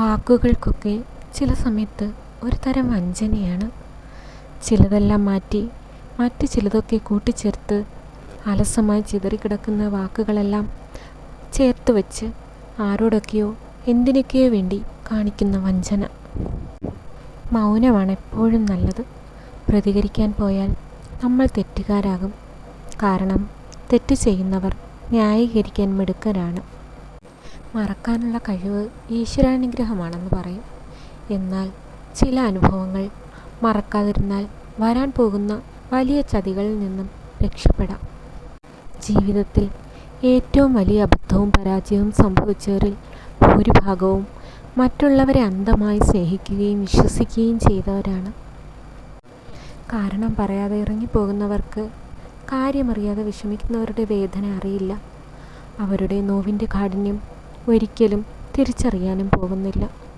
വാക്കുകൾക്കൊക്കെ ചില സമയത്ത് ഒരു തരം വഞ്ചനയാണ്. ചിലതെല്ലാം മാറ്റി മറ്റ് ചിലതൊക്കെ കൂട്ടിച്ചേർത്ത് അലസമായി ചിതറിക്കിടക്കുന്ന വാക്കുകളെല്ലാം ചേർത്ത് വച്ച് ആരോടൊക്കെയോ എന്തിനൊക്കെയോ വേണ്ടി കാണിക്കുന്ന വഞ്ചന. മൗനമാണ് എപ്പോഴും നല്ലത്. പ്രതികരിക്കാൻ പോയാൽ നമ്മൾ തെറ്റുകാരാകും. കാരണം തെറ്റ് ചെയ്യുന്നവർ ന്യായീകരിക്കാൻ മിടുക്കരാണ്. മറക്കാനുള്ള കഴിവ് ഈശ്വരാനുഗ്രഹമാണെന്ന് പറയും. എന്നാൽ ചില അനുഭവങ്ങൾ മറക്കാതിരുന്നാൽ വരാൻ പോകുന്ന വലിയ ചതികളിൽ നിന്നും രക്ഷപ്പെടാം. ജീവിതത്തിൽ ഏറ്റവും വലിയ അബദ്ധവും പരാജയവും സംഭവിച്ചവരിൽ ഭൂരിഭാഗവും മറ്റുള്ളവരെ അന്ധമായി സ്നേഹിക്കുകയും വിശ്വസിക്കുകയും ചെയ്തവരാണ്. കാരണം പറയാതെ ഇറങ്ങിപ്പോകുന്നവർക്ക് കാര്യമറിയാതെ വിഷമിക്കുന്നവരുടെ വേദന അറിയില്ല. അവരുടെ നോവിന്റെ കാഠിന്യം ഒരിക്കലും തിരിച്ചറിയാനും പോകുന്നില്ല.